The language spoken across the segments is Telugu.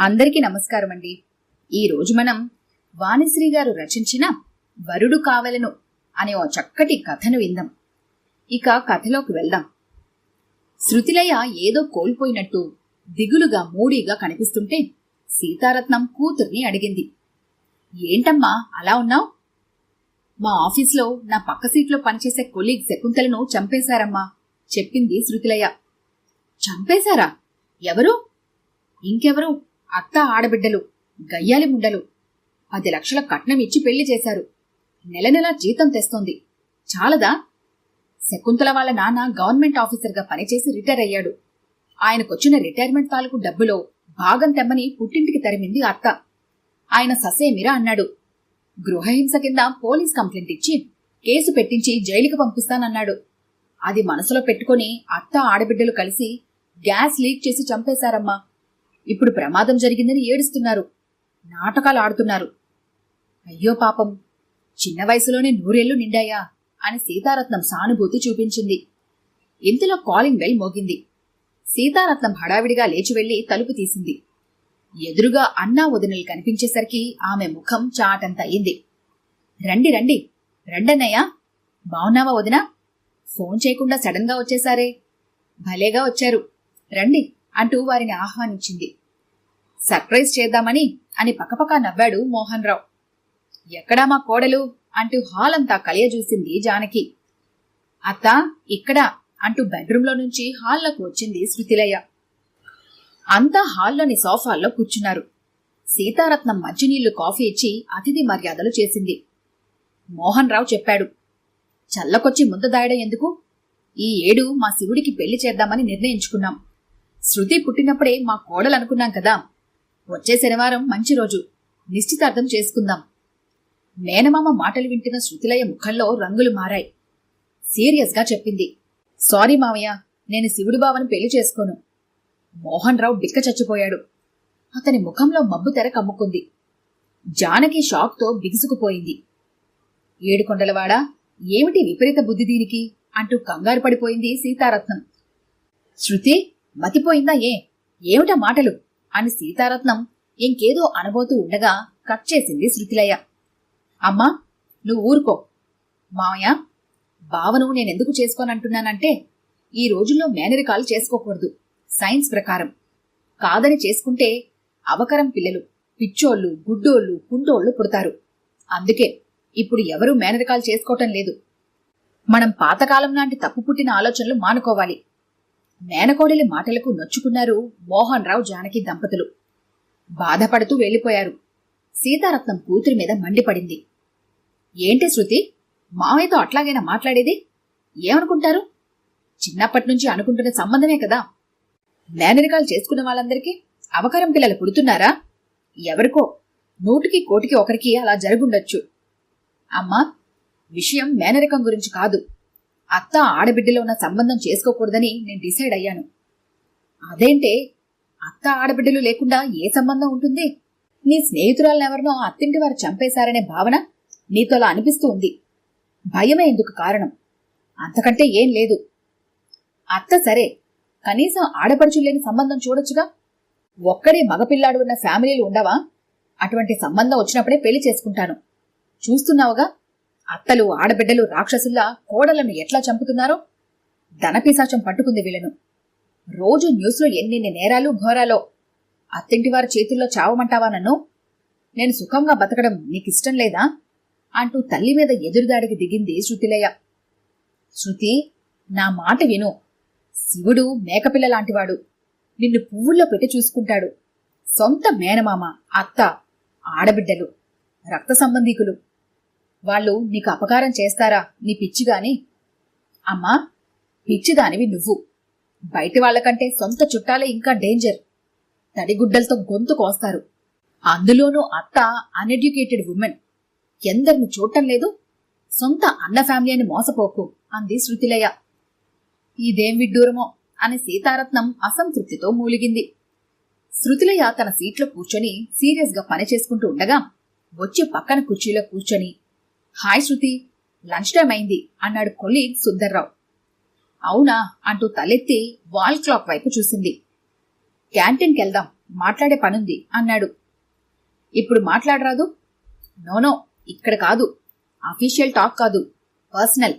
అందరికీ నమస్కారం అండి. ఈరోజు మనం వాణిశ్రీ గారు రచించిన వరుడు కావలను అనే ఓ చక్కటి కథను విందాం. ఇక కథలోకి వెళ్దాం. శృతిలయ ఏదో కోల్పోయినట్టు దిగులుగా మూడీగా కనిపిస్తుంటే సీతారత్నం కూతుర్ని అడిగింది. ఏంటమ్మా అలా ఉన్నావు? మా ఆఫీస్లో నా పక్క సీట్లో పనిచేసే కొలీగ్ శకుంతలను చంపేశారమ్మా చెప్పింది శృతిలయ. చంపేశారా? ఎవరు? ఇంకెవరు? అత్త ఆడబిడ్డలు గయ్యాలి ముండలు. పది లక్షల కట్నం ఇచ్చి పెళ్ళి చేశారు. నెల నెలా జీతం తెస్తోంది. చాలదా? శకుంతల వాళ్ళ నాన్న గవర్నమెంట్ ఆఫీసర్గా పనిచేసి రిటైర్ అయ్యాడు. ఆయనకొచ్చిన రిటైర్మెంట్ తాలూకు డబ్బులో భాగం తెమ్మని పుట్టింటికి తరిమింది అత్త. ఆయన ససేమిరా అన్నాడు. గృహహింస కింద పోలీస్ కంప్లైంట్ ఇచ్చి కేసు పెట్టించి జైలుకి పంపిస్తానన్నాడు. అది మనసులో పెట్టుకొని అత్త ఆడబిడ్డలు కలిసి గ్యాస్ లీక్ చేసి చంపేశారమ్మా. ఇప్పుడు ప్రమాదం జరిగిందని ఏడుస్తున్నారు. నాటకాలు ఆడుతున్నారు. అయ్యో పాపం చిన్న వయసులోనే నూరేళ్ళు నిండాయా అని సీతారత్నం సానుభూతి చూపించింది. ఇంతలో కాలింగ్ బెల్ మోగింది. సీతారత్నం హడావిడిగా లేచి వెళ్ళి తలుపు తీసింది. ఎదురుగా అన్నా వదినలు కనిపించేసరికి ఆమె ముఖం చాటంత అయింది రండి రండి రండన్నయ్యా. బావున్నావా వదినా? ఫోన్ చేయకుండా సడన్గా వచ్చేసారే. భలేగా వచ్చారు. రండి. అంటూ వారిని ఆహ్వానించింది. సర్ప్రైజ్ చేద్దామని అని పక్కపక్క నవ్వాడు మోహన్ రావు ఎక్కడా మా కోడలు అంటూ హాల్ అంతా కలియజూసింది జానకి. అత్త ఇక్కడ అంటూ బెడ్రూంలో నుంచి హాల్లోకి వచ్చింది శృతిలయ్య అంతా హాల్లోని సోఫాల్లో కూర్చున్నారు. సీతారత్నం మంచినీళ్ళు కాఫీ ఇచ్చి అతిథి మర్యాదలు చేసింది. మోహన్ రావు చెప్పాడు చల్లకొచ్చి ముందు దాయడం ఎందుకు? ఈ ఏడు మా శివుడికి పెళ్ళి చేద్దామని నిర్ణయించుకున్నాం. శృతి పుట్టినప్పుడే మా కోడలు అనుకున్నాం కదా. వచ్చే శనివారం మంచి రోజు. నిశ్చితార్థం చేసుకుందాం. మేనమామ మాటలు వింటున్న శృతిలయ ముఖంలో రంగులు మారాయి. సీరియస్గా చెప్పింది. సారీ మావయ్య నేను శివుడు బావని పెళ్ళి చేసుకోను. మోహన్ రావు బిక్క చచ్చిపోయాడు. అతని ముఖంలో మబ్బు తెర కమ్ముకుంది. జానకి షాక్తో బిగుసుకుపోయింది. ఏడుకొండలవాడా ఏమిటి విపరీత బుద్ధి దీనికి? అంటూ కంగారు పడిపోయింది సీతారత్నం. శృతి మతిపోయిందా ఏ? ఏమిటా మాటలు? అని సీతారత్నం ఇంకేదో అనబోతూ ఉండగా కట్ చేసింది శృతిలయ్య అమ్మా నువ్వు ఊరుకో. మామయ్య భావను నేనెందుకు చేసుకోనంటున్నానంటే ఈ రోజుల్లో మేనరికాలు చేసుకోకూడదు. సైన్స్ ప్రకారం. కాదని చేసుకుంటే అవకరం పిల్లలు పిచ్చోళ్ళు గుడ్డోళ్ళు కుంటోళ్ళు పుడతారు. అందుకే ఇప్పుడు ఎవరూ మేనరికాలు చేసుకోవటం లేదు. మనం పాతకాలం లాంటి తప్పు పుట్టిన ఆలోచనలు మానుకోవాలి. మేనకోడలి మాటలకు నొచ్చుకున్నారు మోహన్ రావు జానకి దంపతులు. బాధపడుతూ వెళ్ళిపోయారు సీతారత్నం కూతురి మీద మండిపడింది. ఏంటి శృతి? మామయ్యతో అట్లాగైనా మాట్లాడేది? ఏమనుకుంటారు? చిన్నప్పటి నుంచి అనుకుంటున్న సంబంధమే కదా. మేనరికాలు చేసుకున్న వాళ్ళందరికీ అవకరం పిల్లలు పుడుతున్నారా? ఎవరికో నూటికి కోటికి ఒకరికి అలా జరుగుండొచ్చు. అమ్మా విషయం మేనరికం గురించి కాదు. అత్త ఆడబిడ్డలో ఉన్న సంబంధం చేసుకోకూడదని నేను డిసైడ్ అయ్యాను. అదేంటే అత్త ఆడబిడ్డలు లేకుండా ఏ సంబంధం ఉంటుంది? నీ స్నేహితురాలనెవరినో అత్తింటి వారు చంపేశారనే భావన నీతోలా అనిపిస్తూ ఉంది. భయమే ఎందుకు కారణం. అంతకంటే ఏం లేదు. అత్త సరే కనీసం ఆడపడుచు లేని సంబంధం చూడొచ్చుగా? ఒక్కడే మగపిల్లాడు ఉన్న ఫ్యామిలీలు ఉండవా? అటువంటి సంబంధం వచ్చినప్పుడే పెళ్ళి చేసుకుంటాను. చూస్తున్నావుగా? అత్తలు ఆడబిడ్డలు రాక్షసుల్లా కోడలను ఎట్లా చంపుతున్నారో? ధనపిశాచం పట్టుకుంది వీళ్ళను. రోజు న్యూస్లో ఎన్నెన్ని నేరాలు ఘోరాలో. అత్తింటి వారి చేతుల్లో చావమంటావా నన్ను? నేను సుఖంగా బతకడం నీకిష్టం లేదా? అంటూ తల్లి మీద ఎదురుదాడికి దిగింది శృతిలయ. శృతి నా మాట విను. శివుడు మేకపిల్ల లాంటివాడు. నిన్ను పువ్వుల్లో పెట్టి చూసుకుంటాడు. సొంత మేనమామ అత్త ఆడబిడ్డలు రక్త సంబంధీకులు. వాళ్ళు నీకు అపకారం చేస్తారా? నీ పిచ్చిగాని అమ్మా పిచ్చిదానివి నువ్వు. బయటి వాళ్ళకంటే సొంత చుట్టాలే ఇంకా డేంజర్. తడిగుడ్డలతో గొంతు కోస్తారు. అందులోనూ అత్త అన్ఎడ్యుకేటెడ్ ఉమెన్. ఎందరిని చూడటం లేదు. సొంత అన్న ఫ్యామిలీ అని మోసపోకు అంది శృతిలయ. ఇదేం విడ్డూరమో అని సీతారత్నం అసంతృప్తితో మూలిగింది. శృతిలయ తన సీట్లో కూర్చొని సీరియస్గా పని చేసుకుంటూ ఉండగా వచ్చి పక్కన కుర్చీలో కూర్చొని హాయ్ శృతి లంచ్ టైం అయింది అన్నాడు కొలీగ్ సుందర్రావు. అవునా అంటూ తలెత్తి వాల్ క్లాక్ వైపు చూసింది. క్యాంటీన్కి వెళ్దాం మాట్లాడే పనుంది అన్నాడు. ఇప్పుడు మాట్లాడరాదు? నోనో ఇక్కడ కాదు. అఫీషియల్ టాక్ కాదు పర్సనల్.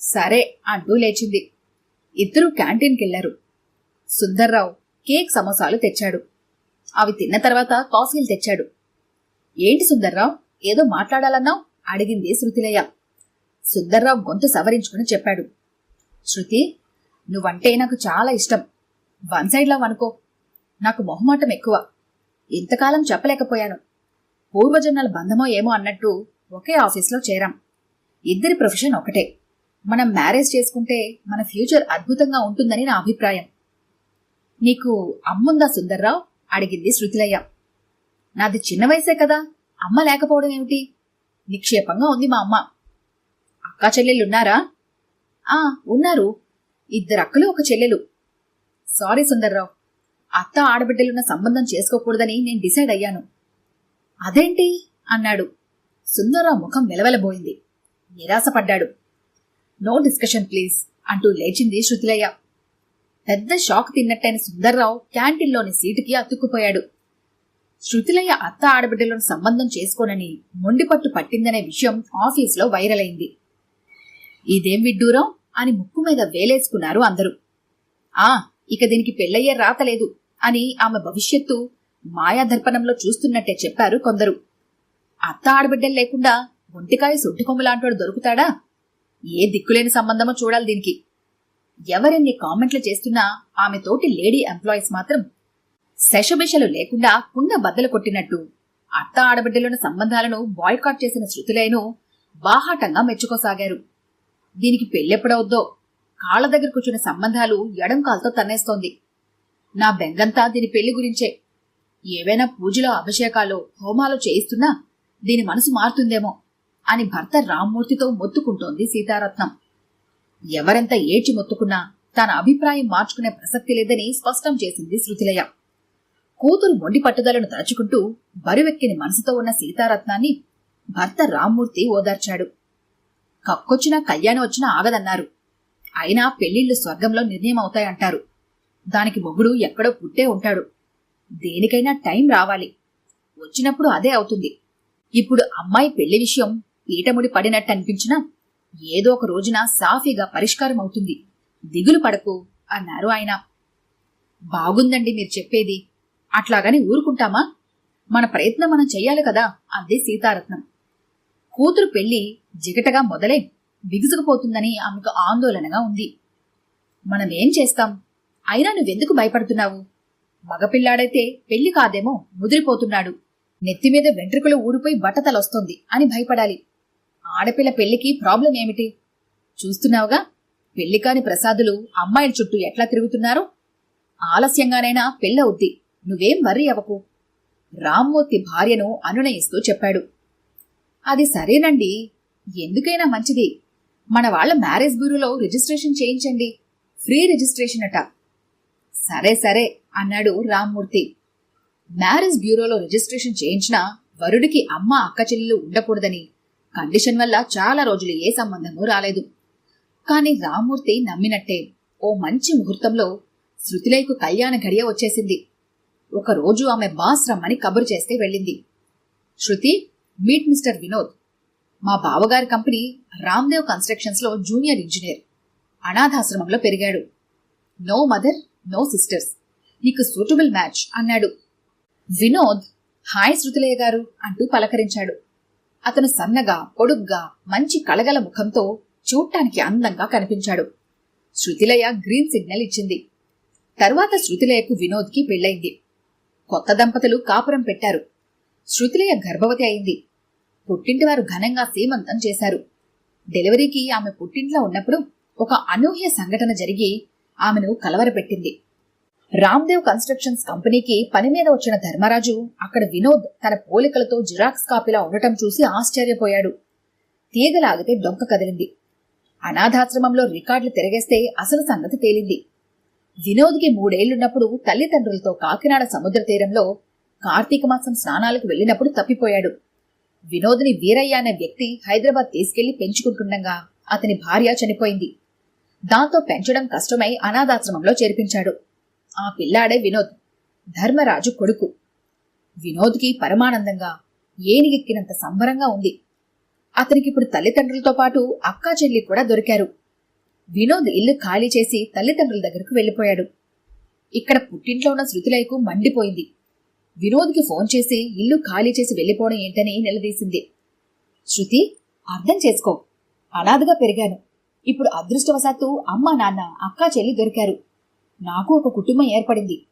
సరే అంటూ లేచింది. ఇద్దరూ క్యాంటీన్కి వెళ్ళారు సుందర్రావు కేక్ సమోసాలు తెచ్చాడు. అవి తిన్న తర్వాత కాఫీలు తెచ్చాడు. ఏంటి సుందర్రావు ఏదో మాట్లాడాలన్నావు? అడిగింది శృతిలయ్య సుందర్రావు గొంతు సవరించుకుని చెప్పాడు. శృతి నువ్వంటే నాకు చాలా ఇష్టం. వన్ సైడ్ లవ్ అనుకో. నాకు మొహమాటం ఎక్కువ. ఇంతకాలం చెప్పలేకపోయాను. పూర్వజన్మల బంధమో ఏమో అన్నట్టు ఒకే ఆఫీస్లో చేరాం. ఇద్దరి ప్రొఫెషన్ ఒకటే. మనం మ్యారేజ్ చేసుకుంటే మన ఫ్యూచర్ అద్భుతంగా ఉంటుందని నా అభిప్రాయం. నీకు అమ్ముందా సుందర్రావు? అడిగింది శృతిలయ్య నాది చిన్న వయసే కదా. అమ్మ లేకపోవడం ఏమిటి? నిక్షేపంగా ఉంది మా అమ్మ. అక్కా చెల్లెళ్ళున్నారా ఆ ఉన్నారు. ఇద్దరు అక్కలు ఒక చెల్లెలు. సారీ సుందర్రావు అత్త ఆడబిడ్డలున్న సంబంధం చేసుకోకూడదని నేను డిసైడ్ అయ్యాను. అదేంటి? అన్నాడు. సుందర్రావు ముఖం వెలవెలబోయింది. నిరాశపడ్డాడు. నో డిస్కషన్ ప్లీజ్ అంటూ లేచింది శృతిలయ్య పెద్ద షాక్ తిన్నట్టైన సుందర్రావు క్యాంటీన్లోని సీటుకి అతుక్కుపోయాడు. శృతిలయ్య అత్త ఆడబిడ్డలను సంబంధం చేసుకోనని మొండిపట్టు పట్టిందనే విషయం ఆఫీస్లో వైరల్ అయింది ఇదేం విడ్డూరం? అని ముక్కు మీద వేలేసుకున్నారు అందరూ. ఆ ఇక దీనికి పెళ్ళయ్యే రాతలేదు అని ఆమె భవిష్యత్తు మాయాదర్పణంలో చూస్తున్నట్టే చెప్పారు కొందరు. అత్త ఆడబిడ్డలు లేకుండా ఒంటికాయ సొట్టుకొమ్ములాంటోడు దొరుకుతాడా? ఏ దిక్కులేని సంబంధమో చూడాలి దీనికి. ఎవరెన్ని కామెంట్లు చేస్తున్నా ఆమె తోటి లేడీ ఎంప్లాయీస్ మాత్రం శశబిషలు లేకుండా కుండ బద్దలు కొట్టినట్టు. అత్త ఆడబిడ్డలున్న సంబంధాలను బాయ్కాట్ చేసిన శృతులేను బాహాటంగా మెచ్చుకోసాగారు. దీనికి పెళ్ళెప్పుడవుద్దో? కాళ్ళ దగ్గర కూర్చున్న సంబంధాలు ఎడం కాల్తో తన్నేస్తోంది. నా బెంగంతా దీని పెళ్ళి గురించే. ఏవైనా పూజలో అభిషేకాలు హోమాలు చేయిస్తున్నా దీని మనసు మారుతుందేమో అని భర్త రామ్మూర్తితో మొత్తుకుంటోంది సీతారత్నం. ఎవరెంత ఏడ్చి మొత్తుకున్నా తన అభిప్రాయం మార్చుకునే ప్రసక్తి లేదని స్పష్టం చేసింది శృతిలయ. కూతురు మొండి పట్టుదలను దాచుకుంటూ బరువెక్కిన మనసుతో ఉన్న సీతారత్నాన్ని భర్త రామ్మూర్తి ఓదార్చాడు. కక్కొచ్చినా కళ్యాణం వచ్చినా ఆగదన్నారు. అయినా పెళ్ళిళ్ళు స్వర్గంలో నిర్ణయం అవుతాయంటారు. దానికి మొగుడు ఎక్కడో పుట్టే ఉంటాడు. దేనికైనా టైం రావాలి. వచ్చినప్పుడు అదే అవుతుంది. ఇప్పుడు అమ్మాయి పెళ్ళి విషయం పీటముడి పడినట్టు అనిపించినా ఏదో ఒక రోజున సాఫీగా పరిష్కారం అవుతుంది. దిగులు పడకు అన్నారు ఆయన. బాగుందండి మీరు చెప్పేది. అట్లాగని ఊరుకుంటామా? మన ప్రయత్నం మనం చెయ్యాలి కదా అంది సీతారత్నం. కూతురు పెళ్ళి జిగటగా మొదలై బిగుసుకుపోతుందని ఆమెకు ఆందోళనగా ఉంది. మనమేం చేస్తాం? అయినా నువ్వెందుకు భయపడుతున్నావు? మగపిల్లాడైతే పెళ్ళి కాదేమో ముదిరిపోతున్నాడు. నెత్తిమీద వెంట్రుకలు ఊడిపోయి బట్టతలొస్తోంది అని భయపడాలి. ఆడపిల్ల పెళ్ళికి ప్రాబ్లం ఏమిటి? చూస్తున్నావుగా? పెళ్ళి కాని ప్రసాదులు అమ్మాయిల చుట్టూ ఎట్లా తిరుగుతున్నారో? ఆలస్యంగానైనా పెళ్ళవుద్ది. నువ్వేం వర్రీ అవ్వకు. రామ్మూర్తి భార్యను అనునయిస్తూ చెప్పాడు. అది సరేనండి. ఎందుకైనా మంచిది. మన వాళ్ళ మ్యారేజ్ బ్యూరోలో రిజిస్ట్రేషన్ చేయించండి. ఫ్రీ రిజిస్ట్రేషన్ అట. సరే సరే అన్నాడు రామ్మూర్తి. మ్యారేజ్ బ్యూరోలో రిజిస్ట్రేషన్ చేయించినా వరుడికి అమ్మ అక్క చెల్లెలు ఉండకూడదని. కండిషన్ వల్ల చాలా రోజులు ఏ సంబంధమూ రాలేదు. కాని రామ్మూర్తి నమ్మినట్టే. ఓ మంచి ముహూర్తంలో శృతిలేకు కళ్యాణ గడియ వచ్చేసింది. ఒకరోజు ఆమె బాస్ రమ్మని కబురు చేస్తే వెళ్ళింది. Shruti meet mister Vinod. మా బావగారి కంపెనీ రామ్దేవ్ కన్స్ట్రక్షన్స్లో జూనియర్ ఇంజనీర్. అనాథాశ్రమంలో పెరిగాడు. No mother no sisters. నీకు సూటబుల్ మ్యాచ్ అన్నాడు. వినోద్ హాయ్ శృతిలయ్య గారు అంటూ పలకరించాడు. అతను సన్నగా పొడుగ్గా మంచి కళగల ముఖంతో చూడటానికి అందంగా కనిపించాడు. శృతిలయ గ్రీన్ సిగ్నల్ ఇచ్చింది. తరువాత శృతిలయకు వినోద్కి పెళ్ళైంది కొత్త దంపతులు కాపురం పెట్టారు. శృతిలయ గర్భవతి అయింది. పుట్టింటివారు ఘనంగా సీమంతం చేశారు. డెలివరీకి ఆమె పుట్టింట్లో ఉన్నప్పుడు ఒక అనూహ్య సంఘటన జరిగి ఆమెను కలవరపెట్టింది. రామ్దేవ్ కన్స్ట్రక్షన్స్ కంపెనీకి పని మీద వచ్చిన ధర్మరాజు అక్కడ వినోద్ తన పోలికలతో జిరాక్స్ కాపీలా ఉండటం చూసి ఆశ్చర్యపోయాడు. తీగలాగితే డొంక కదిలింది. అనాథాశ్రమంలో రికార్డులు తిరగేస్తే అసలు సంగతి తేలింది. వినోద్కి మూడేళ్ళున్నప్పుడు తల్లిదండ్రులతో కాకినాడ సముద్ర తీరంలో కార్తీక మాసం స్నానాలకు వెళ్ళినప్పుడు తప్పిపోయాడు. వినోద్ని వీరయ్య అనే వ్యక్తి హైదరాబాద్ తీసుకెళ్ళి పెంచుకుంటుండగా అతని భార్య చనిపోయింది. దాంతో పెంచడం కష్టమై అనాథాశ్రమంలో చేర్పించాడు. ఆ పిల్లాడే వినోద్ ధర్మరాజు కొడుకు. వినోద్కి పరమానందంగా ఏనిగెక్కినంత సంబరంగా ఉంది. అతనికి ఇప్పుడు తల్లిదండ్రులతో పాటు అక్కా చెల్లి కూడా దొరికారు. వినోద్ ఇల్లు ఖాళీ చేసి తల్లిదండ్రుల దగ్గరకు వెళ్ళిపోయాడు. ఇక్కడ పుట్టింట్లో ఉన్న శృతులైకు మండిపోయింది. వినోద్కి ఫోన్ చేసి ఇల్లు ఖాళీ చేసి వెళ్ళిపోవడం ఏంటని నిలదీసింది. శృతి అర్థం చేసుకో. అనాథగా పెరిగాను. ఇప్పుడు అదృష్టవశాత్తు అమ్మ నాన్న అక్కా చెల్లి దొరికారు. నాకు ఒక కుటుంబం ఏర్పడింది.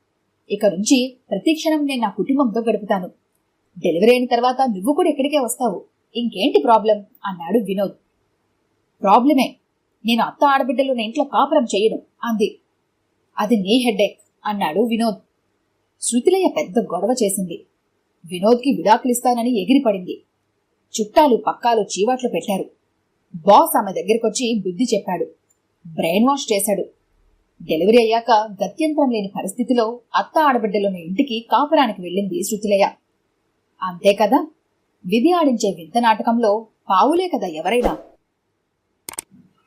ఇక నుంచి ప్రతి క్షణం నేను నా కుటుంబంతో గడుపుతాను. డెలివరీ అయిన తర్వాత నువ్వు కూడా ఇక్కడికే వస్తావు. ఇంకేంటి ప్రాబ్లం? అన్నాడు వినోద్. ప్రాబ్లమే. నేను అత్త ఆడబిడ్డలు నా ఇంట్లో కాపురం చేయను అంది. అది నీ హెడ్ఏక్ అన్నాడు వినోద్. శృతిలయ్య పెద్ద గొడవ చేసింది. వినోద్కి విడాకులిస్తానని ఎగిరిపడింది. చుట్టాలు పక్కాలు చీవాట్లు పెట్టారు. బాస్ ఆమె దగ్గరకొచ్చి బుద్ధి చెప్పాడు. బ్రెయిన్ వాష్ చేశాడు. డెలివరీ అయ్యాక గత్యంతరం లేని పరిస్థితిలో అత్త ఆడబిడ్డలున్న ఇంటికి కాపురానికి వెళ్ళింది శృతిలయ్య అంతే కదా? విధి ఆడించే వింత నాటకంలో పావులే కదా ఎవరైనా?